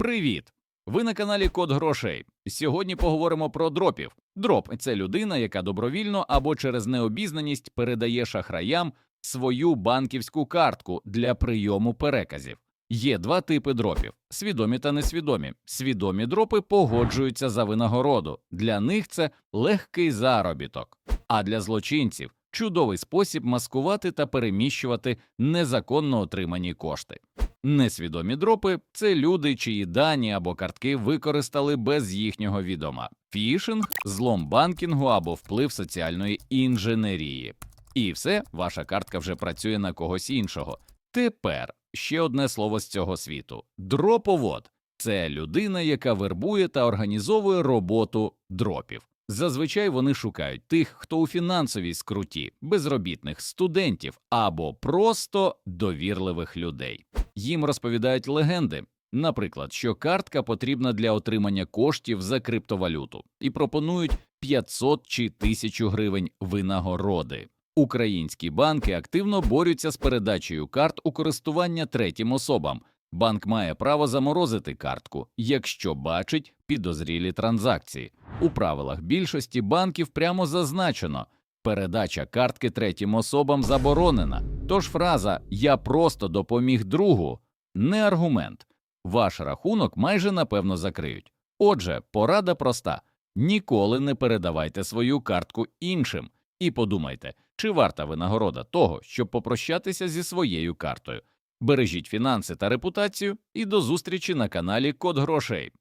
Привіт! Ви на каналі Код Грошей. Сьогодні поговоримо про дропів. Дроп це людина, яка добровільно або через необізнаність передає шахраям свою банківську картку для прийому переказів. Є два типи дропів: свідомі та несвідомі. Свідомі дропи погоджуються за винагороду. Для них це легкий заробіток. А для злочинців чудовий спосіб маскувати та переміщувати незаконно отримані кошти. Несвідомі дропи це люди, чиї дані або картки використали без їхнього відома. Фішинг, злом банкінгу або вплив соціальної інженерії. І все, ваша картка вже працює на когось іншого. Тепер ще одне слово з цього світу: дроповод це людина, яка вербує та організовує роботу дропів. Зазвичай вони шукають тих, хто у фінансовій скруті, безробітних студентів або просто довірливих людей. Їм розповідають легенди, наприклад, що картка потрібна для отримання коштів за криптовалюту і пропонують 500 чи 1000 гривень винагороди. Українські банки активно борються з передачею карт у користування третім особам. Банк має право заморозити картку, якщо бачить підозрілі транзакції. У правилах більшості банків прямо зазначено, передача картки третім особам заборонена. Тож фраза Я просто допоміг другу не аргумент. Ваш рахунок майже напевно закриють. Отже, порада проста: ніколи не передавайте свою картку іншим і подумайте, чи варта винагорода того, щоб попрощатися зі своєю картою. Бережіть фінанси та репутацію, і до зустрічі на каналі Код Грошей.